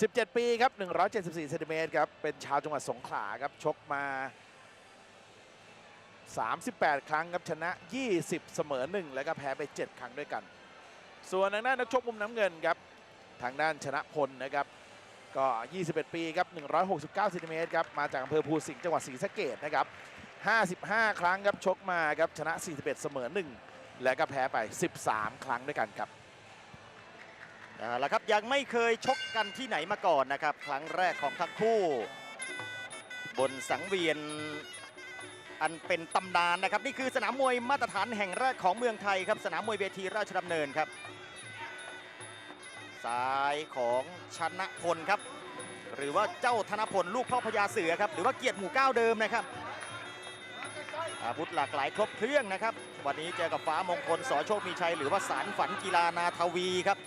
17 ปีครับ 174เซนติเมตรครับ เป็นชาวจังหวัดสงขลาครับ ชกมา 38 ครั้งครับ ชนะ 20 เสมอ 1 แล้วก็แพ้ไป 7 ครั้งด้วยกัน ส่วนทางด้านนักชกมุมน้ำเงินครับ ทางด้านชนะพลนะครับ ก็ 21 ปีครับ 169เซนติเมตรครับ มาจากอำเภอภูสิงห์จังหวัดศรีสะเกดนะครับ 55 ครั้งครับ ชกมาครับ ชนะ 41 เสมอ 1 และก็แพ้ไป 13 ครั้งด้วยกันครับ เอาละครับยังไม่เคยชกกันที่ไหนมาก่อนนะครับ ครั้งแรกของทั้งคู่ บนสังเวียนอันเป็นตำนานนะครับ นี่คือสนามมวยมาตรฐานแห่งแรกของเมืองไทยครับ สนามมวยเวทีราชดำเนินครับ ซ้ายของชนะพลครับ หรือว่าเจ้าธนพลลูกพ่อพญาเสือครับ หรือว่าเกียรติหมู่เก้าเดิมนะครับ อาวุธหลากหลายครบเครื่องนะครับ วันนี้เจอกับฟ้ามงคลสอโชคมีชัย หรือว่าสารฝันกีฬานาทวีครับ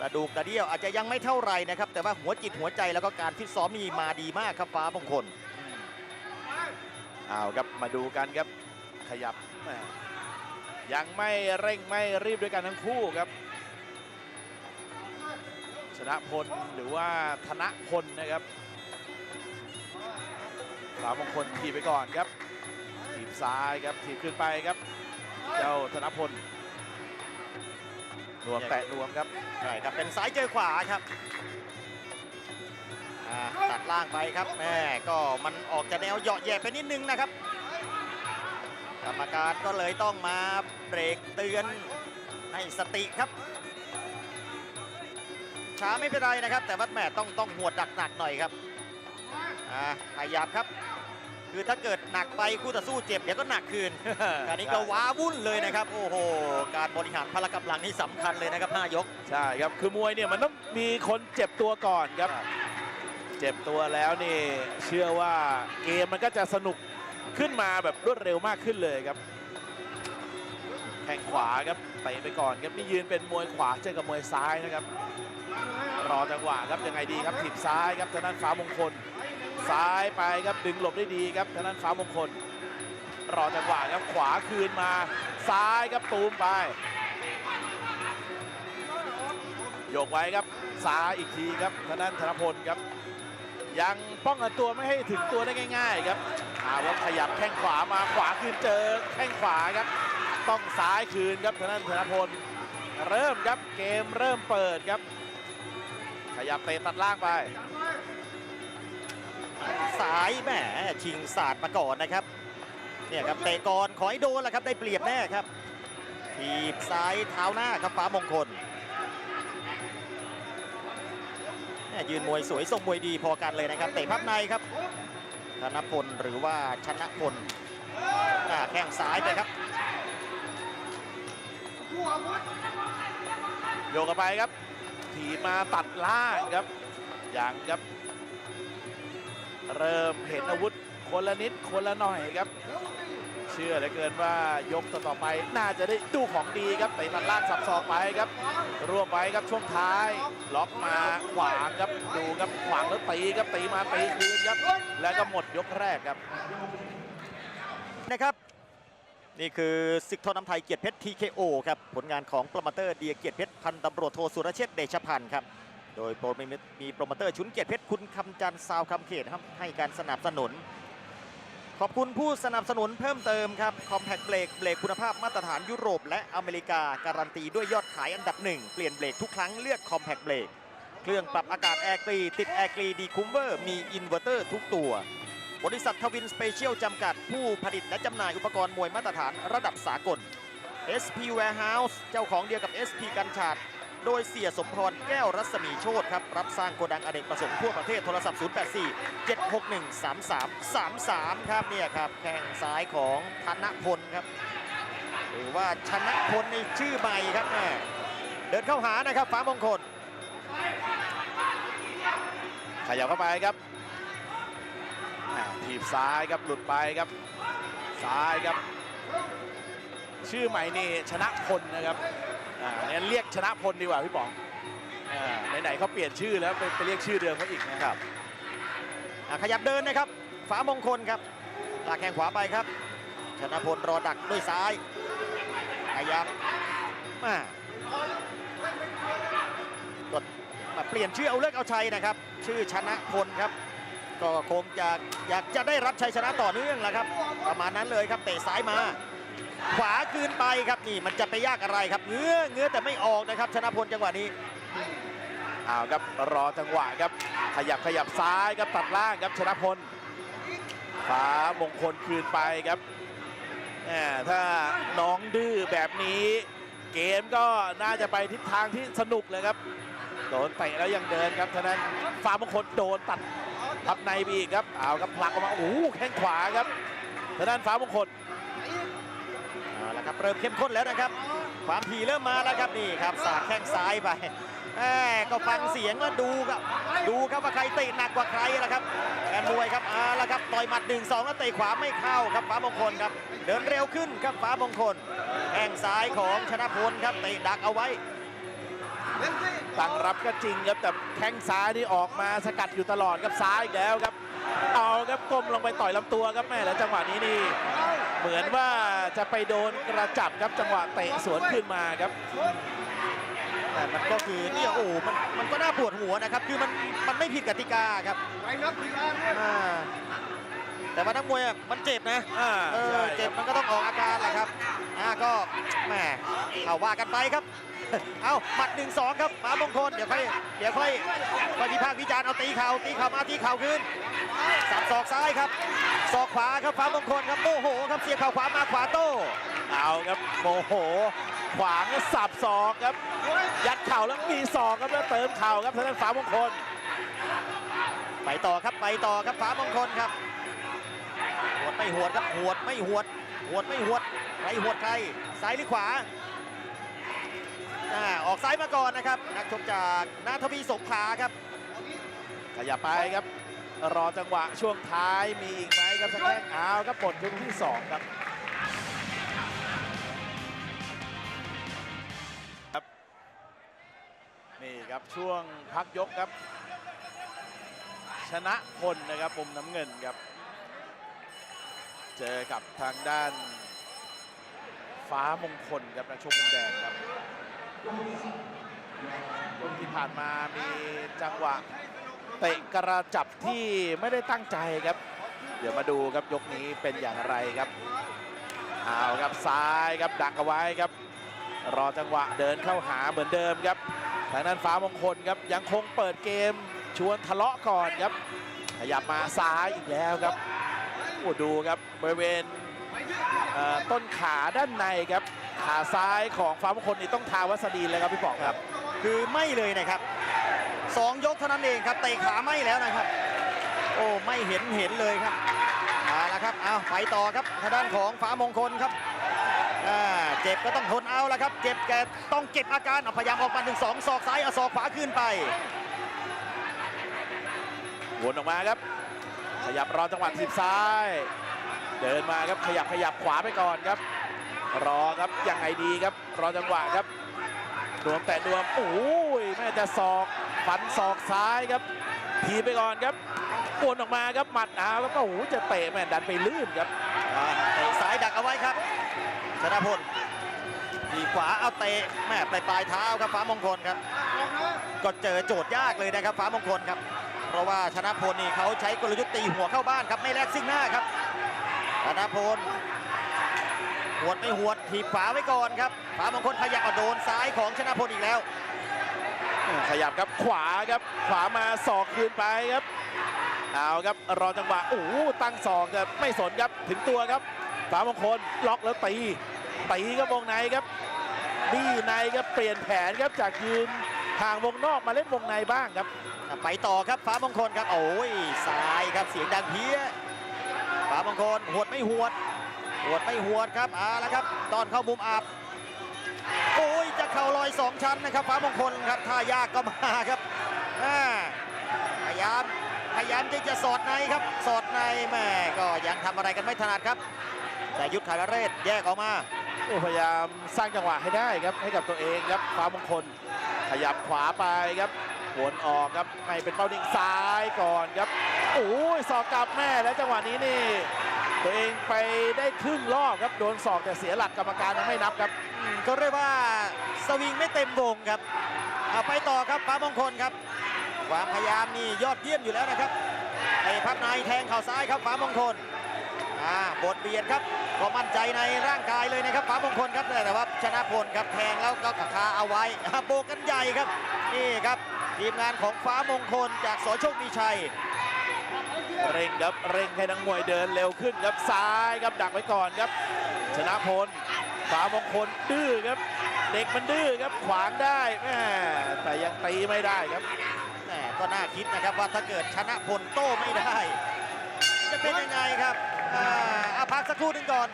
กระดูกกระเดี่ยวอาจจะยังไม่เท่าไรนะครับ แต่ว่าหัวจิตหัวใจแล้วก็การฟิตซ้อมนี่มาดีมากครับฟ้ามงคลเอาครับมาดูกันครับขยับยังไม่เร่งไม่รีบด้วยกันทั้งคู่ครับ ชนะพลหรือว่าธนพลนะครับสามมงคลถีไปก่อนครับถีบซ้ายครับถีบขึ้นไปครับ เจ้าธนพล รวมแตะรวมครับใช่ครับเป็นซ้ายเจอขวาครับอ่าตัดล่างไปครับแม่ก็มันออกจะแนวเหยาะแย่ไปนิดนึงนะครับ กรรมการก็เลยต้องมาเบรกเตือนให้สติครับ ช้าไม่เป็นไรนะครับ แต่ว่าแม่ต้องต้องหวดหนักๆหน่อยครับอ่าพยายามครับ คือถ้าเกิดหนักไปคู่ต่อสู้เจ็บเดี๋ยวก็หนักคืนอันนี้ก็ว้าวุ่นเลยนะครับ โอ้โห การบริหารพละกำลังนี่สำคัญเลยนะครับ5ยก ใช่ครับ คือมวยเนี่ยมันต้องมีคนเจ็บตัวก่อนครับ เจ็บตัวแล้วนี่เชื่อว่าเกมมันก็จะสนุกขึ้นมาแบบรวดเร็วมากขึ้นเลยครับแข้งขวาครับเตะไปก่อนครับนี่ยืนเป็นมวยขวาเจอกับมวยซ้ายนะครับ รอจังหวะครับยังไงดีครับถีบซ้ายครับทางด้านฟ้ามงคล ซ้ายไปครับดึงหลบได้ดีครับทางด้านฟ้ามงคล รอจังหวะครับขวาคืนมา ซ้ายครับตูมไปโยกไว้ครับซ้ายอีกทีครับทางด้านธนพลครับ ยังป้องกันตัวไม่ให้ถึงตัวได้ง่าย ๆ ครับอาว่าขยับแข้งขวามาขวาคืนเจอแข้งขวาครับ ต้องซ้ายคืนครับทางด้านธนพล เริ่มครับเกมเริ่มเปิดครับ ขยับเตะตัดล่างไป สายแหมชิงศาสตร์มาก่อนนะครับเนี่ยครับเตะก่อนขอให้โดนแหละครับได้เปรียบแน่ครับทีบซ้ายเท้าหน้าครับฟ้ามงคลแม่ยืนมวยสวยทรงมวยดีพอกันเลยนะครับ เตะพับในครับธนพลหรือว่าชนะพลอ่าแข้งซ้ายไปครับโยกกันไปครับถีบมาตัดล่างครับอย่างครับ เริ่มเห็นอาวุธคนละนิดคนละหน่อยครับ เชื่อเหลือเกินว่ายกต่อไป น่าจะได้ดูของดีครับเตะตัดล่างสับศอกไปครับรวบไปครับช่วงท้าย ล็อกมาขวางครับดูครับขวางแล้วตีครับตีมาตีคืนครับแล้วก็หมดยกแรกครับนะครับนี่คือศึกทอน้ำไทยเกียรติเพชร TKO ครับ ผลงานของโปรโมเตอร์เดียเกียรติเพชร พันตำรวจโทสุรเชษเดชพันธ์ครับ โดยโปรมีมีโปรโมเตอร์ชุนเกียรติเพชรคุณคำจันทร์ซาวคำเขตครับให้การสนับสนุน ขอบคุณผู้สนับสนุนเพิ่มเติมครับ Compact b r a k เบรกคุณภาพมาตรฐานยุโรป และอเมริกาการันตีด้วยยอดขายอันดับหนึ่งเปลี่ยนเบรกทุกครั้งเลือก Compact b r a k เครื่องปรับอากาศแอร์กรีติดแอร์กรีดีคูมเวอร์มีอินเวอร์เตอร์ทุกตัว บริษัททวินสเปเชียลจำกัดผู้ผลิตและจำหน่ายอุปกรณ์มวยมาตรฐานระดับสากล SP Warehouse เจ้าของเดียวกับ SP กันชาด โดยเสียสมพรแก้วรัศมีโชตครับ รับสร้างโกดังอเนกประสงค์ทั่วประเทศโทรศัพท์ 084 761 3333 ครับเนี่ยครับแข้งซ้ายของธนพลครับ หรือว่าชนะพลในชื่อใหม่ครับแม่เดินเข้าหานะครับฟ้ามงคลขยับเข้าไปครับถีบซ้ายครับหลุดไปครับ ซ้ายครับ ชื่อใหม่นี่ชนะพลนะครับ อ่าเนี่ยเรียกชนะพลดีกว่าพี่ป๋องอ่าไหนๆเขาเปลี่ยนชื่อแล้วไปไปเรียกชื่อเดิมเขาอีกนะครับ อะขยับเดินนะครับฝามงคลครับลากแข้งขวาไปครับ ชนะพลรอดักด้วยซ้ายขยับมากดมาเปลี่ยนชื่อเอาเลิกเอาชัยนะครับ ชื่อชนะพลครับ ก็คงจะอยากจะได้รับชัยชนะต่อเนื่องแหละครับ ประมาณนั้นเลยครับเตะซ้ายมา ขวาคืนไปครับนี่มันจะไปยากอะไรครับเงื้อเงื้อแต่ไม่ออกนะครับ ชนะพลจังหวะนี้เอาครับรอจังหวะครับ ขยับขยับซ้ายครับตัดล่างครับชนะพลฟ้ามงคลคืนไปครับแหมถ้าน้องดื้อแบบนี้ เกมก็น่าจะไปทิศทางที่สนุกเลยครับโดนเตะแล้วยังเดินครับฉะนั้นฟ้ามงคลโดนตัดทับในไปอีกครับเอาครับผลักออกมาโอ้โหแข้งขวาครับฉะนั้นฟ้ามงคล ครับเริ่มเข้มข้นแล้วนะครับ ความถี่เริ่มมาแล้วครับนี่ครับสาดแข้งซ้ายไปแหมก็ฟังเสียงแล้วดูครับดูครับว่าใครเตะหนักกว่าใครละครับแอนมวยครับเอาละครับต่อยหมัด1นสองแล้วเตะขวาไม่เข้าครับฟ้ามงคลครับ เดินเร็วขึ้นครับฟ้ามงคลแข้งซ้ายของชนะพลครับเตะดักเอาไว้ตั้งรับก็จริงครับแต่แข้งซ้ายนี่ออกมาสกัดอยู่ตลอดครับซ้ายอีกแล้วครับ เอาครับก้มลงไปต่อยลำตัวครับแม่แล้วจังหวะนี้นี่ เหมือนว่าจะไปโดนกระจับครับจังหวะเตะสวนขึ้นมาครับ แต่มันก็คือเนี่ยโอ้โหมันมันก็น่าปวดหัวนะครับ คือมันมันไม่ผิดกติกาครับอ่าแต่ว่านักมวยอะมันเจ็บนะอ่าเออใช่เจ็บมันก็ต้องออกอาการแหละครับอ่าก็แหมเอาว่ากันไปครับ เอาหมัดหนึ่งสองครับฟ้ามงคลเดี๋ยวค่อยเดี๋ยวค่อยค่อยวิพากษ์วิจารณ์เอาตีเข่าตีเข่ามาตีเข่าขึ้นสับศอกซ้ายครับ ศอกขวาครับฟ้ามงคลครับโอ้โหครับเสียบเข่าขวามาขวาโต้เอาครับโมโห ขวางสับศอกครับ ยัดเข่าแล้วมีศอกครับแล้วเติมเข่าครับทางด้านฟ้ามงคล ไปต่อครับไปต่อครับฟ้ามงคลครับหวดไม่หวดครับหวดไม่หวดหวดไม่หวดใครหวดใครซ้ายหรือขวาอ่าออกซ้ายมาก่อนนะครับ นักชกจากนาทวีสงขาครับ ขยับไปครับ รอจังหวะช่วงท้ายมีอีกไหมครับสักแข้งเอาครับปลดยกที่สองครับครับ นี่ครับช่วงพักยกครับ ชนะพลนะครับมุมน้ำเงินครับ เจอกับทางด้านฟ้ามงคลครับนักชกมุมแดงครับยกที่ผ่านมามีจังหวะ เตะกระจับที่ไม่ได้ตั้งใจครับ เดี๋ยวมาดูครับยกนี้เป็นอย่างไรครับเอาครับซ้ายครับดักเอาไว้ครับ รอจังหวะเดินเข้าหาเหมือนเดิมครับทางนั้นฟ้ามงคลครับยังคงเปิดเกมชวนทะเลาะก่อนครับ ขยับมาซ้ายอีกแล้วครับโอ้ดูครับบริเวณต้นขาด้านในครับขาซ้ายของฟ้ามงคลนี่ต้องทาวัสดีนเลยครับพี่ป๋องครับ คือไม่เลยนะครับ สองยกเท่านั้นเองครับเตะขาไม่แล้วนะครับ โอ้ไม่เห็นเห็นเลยครับมาแล้วครับเอาไปต่อครับทางด้านของฟ้ามงคลครับเจ็บก็ต้องทนเอาละครับ เจ็บแกต้องเก็บอาการพยายามออกมาหนึ่งสองศอกซ้ายเอาศอกขวาขึ้นไปวนออกมาครับ ขยับรอจังหวะทีบซ้าย เดินมาครับขยับขยับขวาไปก่อนครับ รอครับยังไงดีครับ รอจังหวะครับดวมแต่ดวมโอ้ยแม่จะศอก ฟันศอกซ้ายครับทีบไปก่อนครับปวนออกมาครับหมัดเอาครับโอ้โหจะเตะแม่ดันไปลื่นครับอ่าเตะซ้ายดักเอาไว้ครับชนะพลทีขวาเอาเตะแม่ปลายปลายเท้าครับฟ้ามงคลครับ ก็เจอโจทย์ยากเลยนะครับฟ้ามงคลครับ เพราะว่าชนะพลนี่เขาใช้กลยุทธ์ตีหัวเข้าบ้านครับไม่แลกซึ่งหน้าครับชนะพลหวดไม่หวดถีบขวาไว้ก่อนครับฟ้ามงคลขยับเอาโดนซ้ายของชนะพลอีกแล้ว ขยับครับขวาครับ ขวามาศอกคืนไปครับเอาครับรอจังหวะโอ้ตั้งศอกครับไม่สนครับถึงตัวครับฝามงคลล็อกแล้วตีตีครับวงในครับบี้ในครับเปลี่ยนแผนครับจากยืนห่างวงนอกมาเล่นวงในบ้างครับไปต่อครับฟ้ามงคลครับโอ้ยซ้ายครับเสียงดังเพี้ยฟ้ามงคลหวดไม่หวดหวดไม่หวดครับเอาละครับตอนเข้ามุมอับ โอ้ยจะเข่าลอยสองชั้นนะครับฟ้ามงคลครับท่ายากก็มาครับอ่พยายามพยายามที่จะสอดในครับ สอดในแม่ก็ยังทำอะไรกันไม่ถนัดครับ แต่ยุทธไทยเรศแยกออกมาพยายามสร้างจังหวะให้ได้ครับให้กับตัวเองครับฟ้ามงคล ขยับขวาไปครับหวนออกครับไม่เป็นเป้านิ่งซ้ายก่อนครับโอ้ยศอกกลับแม่แล้วจังหวะนี้นี่ ตัวเองไปได้ครึ่งรอบครับโดนศอกแต่เสียหลักกรรมการยังไม่นับครับ ก็เรียกว่าสวิงไม่เต็มวงครับเอาไปต่อครับฟ้ามงคลครับ ความพยายามนี่ยอดเยี่ยมอยู่แล้วนะครับไอ้พับในแทงเข่าซ้ายครับฟ้ามงคลอ่าบทเบียดครับก็มั่นใจในร่างกายเลยนะครับฟ้ามงคลครับแต่ว่าชนะพลครับแทงแล้วก็คาเอาไว้โบกกันใหญ่ครับนี่ครับทีมงานของฟ้ามงคลจากสโชคมีชัย เร่งครับเร่งให้นักมวยเดินเร็วขึ้นครับซ้ายครับดักไว้ก่อนครับ ชนะพลฟ้ามงคลดื้อครับ เด็กมันดื้อครับขวางได้แม่แต่ยังตีไม่ได้ครับแหมก็น่าคิดนะครับว่าถ้าเกิดชนะพลโต้ไม่ได้ จะเป็นยังไงครับอ่าเอาพักสักครู่หนึ่งก่อน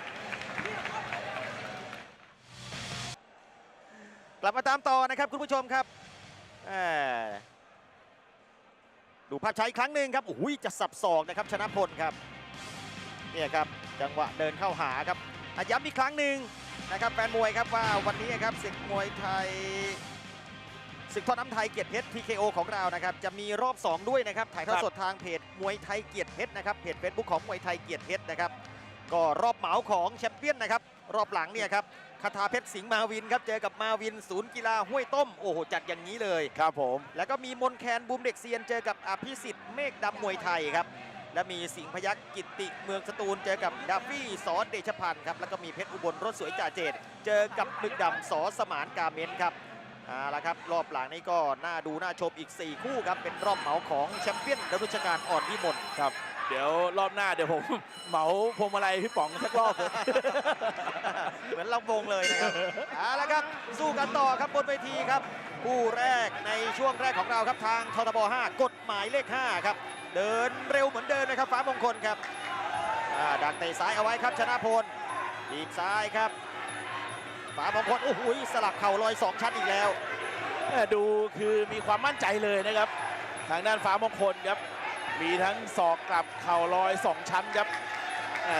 กลับมาตามต่อนะครับคุณผู้ชมครับแหม ดูภาพช้าอีกครั้งหนึ่งครับโอ้ยจะสับศอกนะครับชนะพลครับเนี่ยครับจังหวะเดินเข้าหาครับอะย้ำอีกครั้งหนึ่งนะครับแฟนมวยครับว่าวันนี้ครับศึกมวยไทยศึกทอดน้ำไทยเกียรติเพชร TKO ของเรานะครับจะมีรอบ 2 ด้วยนะครับถ่ายทอดสดทางเพจมวยไทยเกียรติเพชรนะครับเพจ Facebook ของมวยไทยเกียรติเพชรนะครับก็รอบเหมาของแชมเปี้ยนนะครับรอบหลังเนี่ยครับ คาถาเพชรสิงห์มาวินครับ เจอกับมาวินศูนย์กีฬาห้วยต้ม โอ้โห จัดอย่างนี้เลยครับผม แล้วก็มีมนแคนบูมเด็กเซียน เจอกับอภิสิทธิ์เมฆดำมวยไทยครับ และมีสิงห์พยักกิตติเมืองสตูล เจอกับดาฟฟี่สอนเดชพันธ์ครับ แล้วก็มีเพชรอุบลรถสวยจ่าเจดเจอกับดึกดำสอสมานกาเมนครับเอาละครับรอบหลังนี้ก็น่าดูน่าชมอีก 4 คู่ครับเป็นรอบเหมาของแชมเปี้ยนดรุชการอ่อนวิมลครับ เดี๋ยวรอบหน้าเดี๋ยวผมเหมาพวงมาลัยพี่ป๋องสักรอบเลยเหมือนลำวงเลยนะครับเอาละครับสู้กันต่อครับบนเวทีครับคู่แรกในช่วงแรกของเราครับทางททบ 5 กฎหมายเลข 5 ครับ เดินเร็วเหมือนเดิมนะครับฟ้ามงคลครับอ่าดักเตะซ้ายเอาไว้ครับชนะพลทีบซ้ายครับฟ้ามงคลโอ้โหสลับเข่าลอยสองชั้นอีกแล้วแม่ดูคือมีความมั่นใจเลยนะครับ ทางด้านฟ้ามงคลครับ มีทั้งศอกกลับเข่าลอยสองชั้นครับ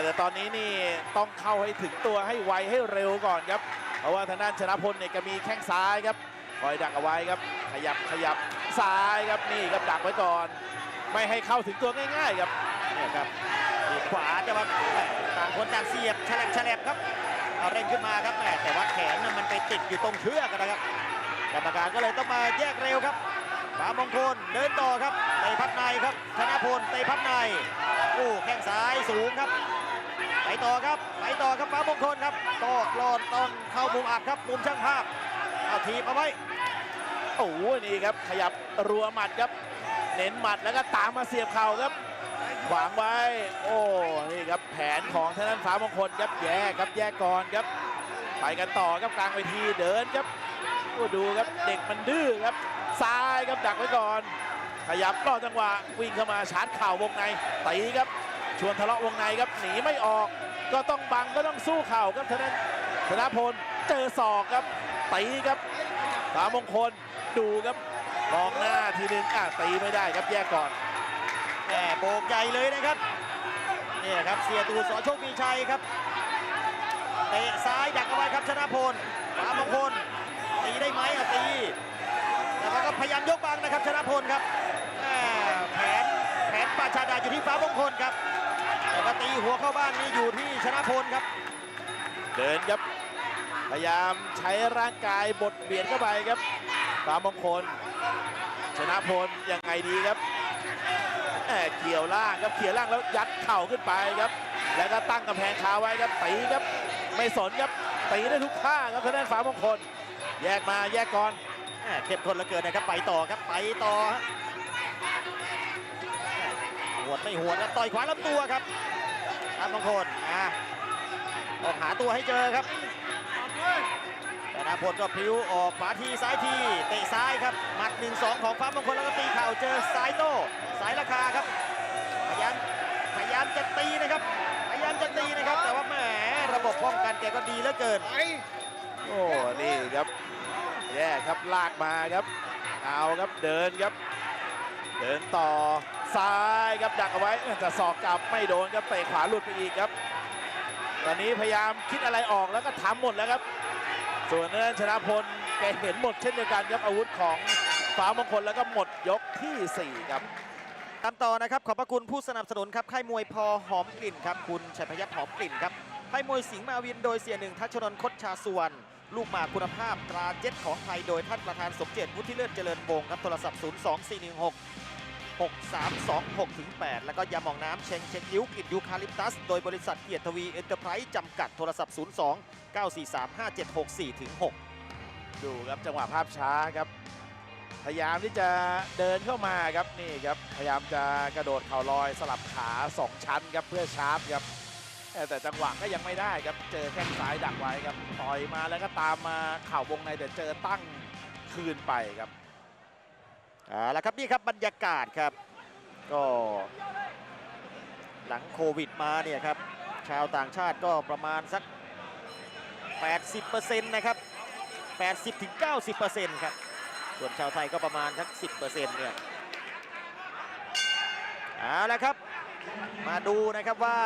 แต่ตอนนี้นี่ต้องเข้าให้ถึงตัวให้ไวให้เร็วก่อนครับ เพราะว่าทางด้านชนะพลเนี่ยก็มีแข้งซ้ายครับคอยดักเอาไว้ครับ ขยับขยับซ้ายครับนี่ครับดักไว้ก่อน ไม่ให้เข้าถึงตัวง่าย ๆ ครับนี่ครับขวาจะมาต่างคนต่างเสียบแฉลบแฉลบครับเอาเร่งขึ้นมาครับแต่ว่าแขนมันไปติดอยู่ตรงเชือกนะครับกรรมการก็เลยต้องมาแยกเร็วครับ ฟ้ามงคลเดินต่อครับเตะพับในครับธนพลเตะพับในโอ้แข้งซ้ายสูงครับไปต่อครับไปต่อครับฟ้ามงคลครับก็รอดต้นเข้ามุมอับครับมุมช่างภาพเอาทีบเอาไว้โอ้โหนี่ครับขยับรัวหมัดครับ เน้นหมัดแล้วก็ตามมาเสียบเข่าครับขวางไว้ โอ้นี่ครับแผนของทางด้านฟ้ามงคลครับแยกครับแยกก่อนครับ ไปกันต่อครับกลางเวทีเดินครับ โอ้ดูครับเด็กมันดื้อครับ ซ้ายครับดักไว้ก่อน ขยับรอจังหวะวิ่งเข้ามาชาร์จเข่าวงในตีครับ ชวนทะเลาะวงในครับหนีไม่ออก ก็ต้องบังก็ต้องสู้เข่าครับทางด้านธนพลเจอศอกครับตีครับฟ้ามงคลดูครับมองหน้าทีนึงอะตีไม่ได้ครับแยกก่อนแหมโบกใหญ่เลยนะครับเนี่ยครับเสียตูสอโชคมีชัยครับเตะซ้ายดักเอาไว้ครับชนะพลขวามงคล ตีได้ไหมอะตีแต่ว่าก็พยายามยกบังนะครับชนะพลครับแผนแผนปาชาดาอยู่ที่ฟ้ามงคลครับแต่ว่าตีหัวเข้าบ้านนี่อยู่ที่ชนะพลครับ เดินครับพยายามใช้ร่างกายบดเบียดเข้าไปครับฟ้ามงคล ชนะพลยังไงดีครับแหมเกี่ยวล่างครับเกี่ยวล่างแล้วยัดเข่าขึ้นไปครับ แล้วก็ตั้งกำแพงคาไว้ครับตีครับไม่สนครับตีได้ทุกท่าครับทางด้านฟ้ามงคล แยกมาแยกก่อนแหม่เข้มข้นเหลือเกินนะครับไปต่อครับไปต่อฮะแหม่หวดไม่หวดครับต่อยขวาลำตัวครับตามมงคลอะต้องหาตัวให้เจอครับแต่นาพลก็พลิ้วออกขวาทีซ้ายทีเตะซ้ายครับหมัด1-2 ของฟ้ามงคลแล้วก็ตีเข่าเจอซ้ายโต้สายราคาครับพยายามพยายามจะตีนะครับ พยายามจะตีนะครับ แต่ว่าแหมระบบป้องกันแกก็ดีเหลือเกินโอ้นี่ครับ แย่ครับลากมาครับ เอาครับเดินครับ เดินต่อซ้ายครับดักเอาไว้แต่ศอกกลับไม่โดนครับเตะขวาหลุดไปอีกครับ ตอนนี้พยายามคิดอะไรออกแล้วก็ทำหมดแล้วครับ ส่วนเนั้นชนะพลแกเห็นหมดเช่นเดียวกันครับอาวุธของฟ้ามงคลแล้วก็หมดยกทีสี่ 4 ครับตามต่อนะครับขอบพระคุณผู้สนับสนุนครับค่ายมวยพอหอมกลิ่นครับคุณชัยพยัคฆ์หอมกลิ่นครับค่ายมวยสิงห์มาวินโดยเสียหนึ่งทัชนนท์คดชาสุวรรณ ลูกหมากคุณภาพตราเจ็ตของไทยโดยท่านประธานสมเจตวุฒิเลิศเจริญวงครับโทรศัพท์ 02416 6326ถึง8แล้วก็ยาหมองน้ำเชงเชงยิ้วกลิดยูคาลิปตัส โดยบริษัทเกียรติทวีเอ็นเตอร์ไพรส์จำกัดโทรศัพท์ 02 943 5764ถึง6ดูครับจังหวะภาพช้าครับ พยายามที่จะเดินเข้ามาครับนี่ครับ พยายามจะกระโดดเข่าลอยสลับขาสองชั้นครับเพื่อชาร์จครับ แต่จังหวะก็ยังไม่ได้ครับ เจอแข้งซ้ายดักไว้ครับ ต่อยมาแล้วก็ตามมาเข่าวงในแต่เจอตั้งคืนไปครับอ่าแล้วครับนี่ครับบรรยากาศครับ ก็หลังโควิดมาเนี่ยครับ ชาวต่างชาติก็ประมาณสัก 80%นะครับ 80ถึง90%ครับ ส่วนชาวไทยก็ประมาณสัก 10%เนี่ยเอาละครับ มาดูนะครับว่า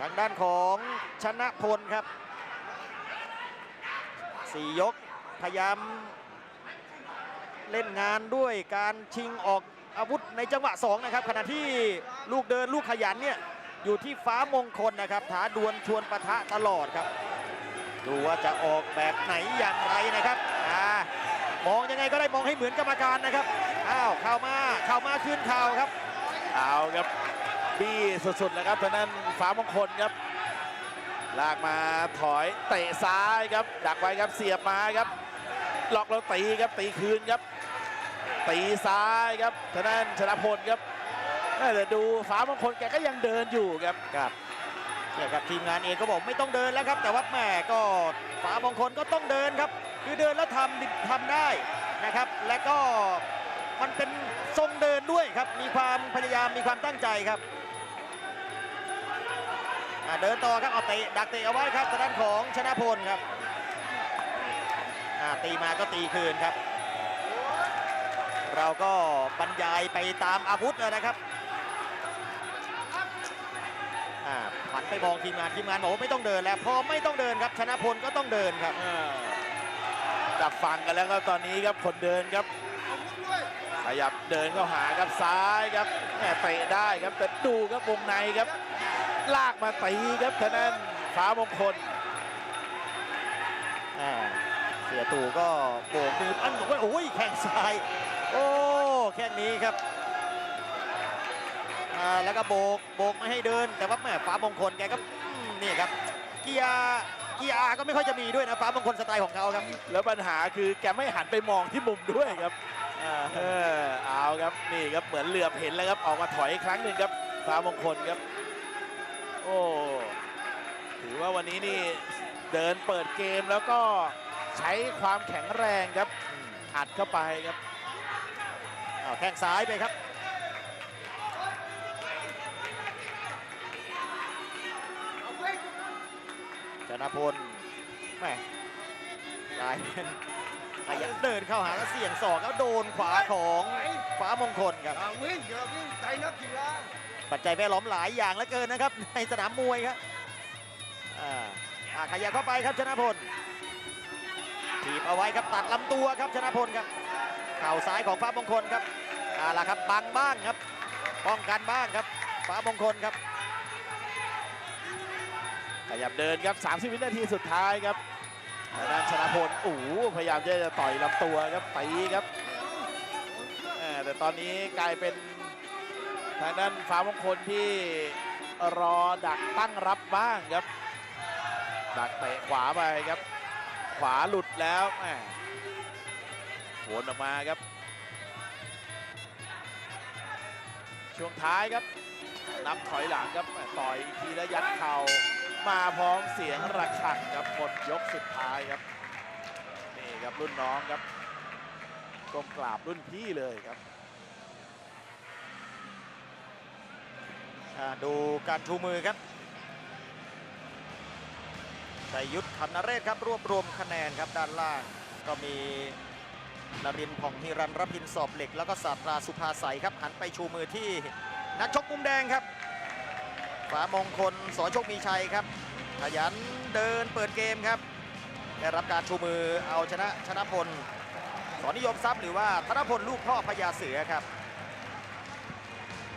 ทางด้านของชนะพลครับสี่ยกพยายามเล่นงานด้วยการชิงออกอาวุธในจังหวะ 2 นะครับ ขณะที่ลูกเดินลูกขยันเนี่ยอยู่ที่ฟ้ามงคลนะครับท้าดวลชวนปะทะตลอดครับ ดูว่าจะออกแบบไหนอย่างไรนะครับอ่ามองยังไงก็ได้มองให้เหมือนกรรมการนะครับอ้าวเข้ามาเข้ามาขึ้นเข่าครับเอาครับ บี้สุดๆแล้วครับทางนั้นฟ้ามงคลครับ ลากมาถอยเตะซ้ายครับดักไว้ครับเสียบมาครับล็อกแล้วตีครับตีคืนครับ ตีซ้ายครับทางนั้นชนะพลครับน่าจะดูฟ้ามงคลแกก็ยังเดินอยู่ครับครับเนี่ยครับทีมงานเองก็บอกไม่ต้องเดินแล้วครับ แต่ว่าแม่ก็ฝามงคลก็ต้องเดินครับ คือเดินแล้วทำทำได้นะครับ และก็มันเป็นทรงเดินด้วยครับ มีความพยายามมีความตั้งใจครับ อ่าเดินต่อครับเอาเตะดักเตะเอาไว้ครับทางด้านของชนะพลครับอ่าตีมาก็ตีคืนครับ เราก็บรรยายไปตามอาวุธเลยนะครับอ่าผันไปมองทีมงานทีมงานบอกว่าไม่ต้องเดินแล้วพอไม่ต้องเดินครับ ชนะพลก็ต้องเดินครับ จับฟังกันแล้วครับตอนนี้ครับคนเดินครับ ขยับเดินเข้าหาครับซ้ายครับแหม่เตะได้ครับแต่ดูครับวงในครับ ลากมาตีครับทางนั้นฟ้ามงคลอ่าเสียตู่ก็โบกมืออันบอกว่าโอ้ยแข้งซ้าย โอ้แข้งนี้ครับอ่าแล้วก็โบกโบกไม่ให้เดิน แต่ว่าแม่ฟ้ามงคลแกก็อืมนี่ครับเกียร์เกียร์อาร์ก็ไม่ค่อยจะมีด้วยนะฟ้ามงคลสไตล์ของเขาครับ แล้วปัญหาคือแกไม่หันไปมองที่มุมด้วยครับอ่าเออเอาครับนี่ครับเหมือนเหลือบเห็นแล้วครับออกมาถอยอีกครั้งหนึ่งครับฟ้ามงคลครับ โอ้ถือว่าวันนี้นี่เดินเปิดเกมแล้วก็ใช้ความแข็งแรงครับอัดเข้าไปครับเอาแข้งซ้ายไปครับชนะพลแหม่กลายเป็นขยันเดินเข้าหาแล้วเสี่ยงศอกแล้วโดนขวาของฟ้ามงคลครับ À, Nguyên, giờ Nguyên, tay nó kìa ra. ปัจจัยแวดล้อมหลายอย่างเหลือเกินนะครับ ในสนามมวยครับอ่าขยับเข้าไปครับชนะพลถีบเอาไว้ครับตัดลำตัวครับชนะพลครับเข่าซ้ายของฟ้ามงคลครับเอาล่ะครับบังบ้างครับป้องกันบ้างครับฟ้ามงคลครับขยับเดินครับ 30 วินาทีสุดท้ายครับด้านชนะพลโอ้พยายามจะต่อยลำตัวครับตีครับแต่ตอนนี้กลายเป็น ทางด้านฟ้ามงคลที่รอดักตั้งรับบ้างครับ ดักเตะขวาไปครับ ขวาหลุดแล้วแหมวนออกมาครับ ช่วงท้ายครับนับถอยหลังครับต่อยอีกทีแล้วยัดเข่ามาพร้อมเสียงระฆังครับหมดยกสุดท้ายครับนี่ครับรุ่นน้องครับก้มกราบรุ่นพี่เลยครับ อ่า ดูการชูมือครับชัยยุทธคำนเรศครับรวบรวมคะแนนครับด้านล่างก็มีนรินทร์ผ่องฮิรันรพินสอบเหล็ก แล้วก็ศาสตราสุภาใสครับหันไปชูมือที่นักชกมุมแดงครับฝามงคลสอโชคมีชัยครับขยันเดินเปิดเกมครับได้รับการชูมือเอาชนะชนะพลสอนิยมทรัพย์หรือว่าธนพลลูกพ่อพญาเสือครับ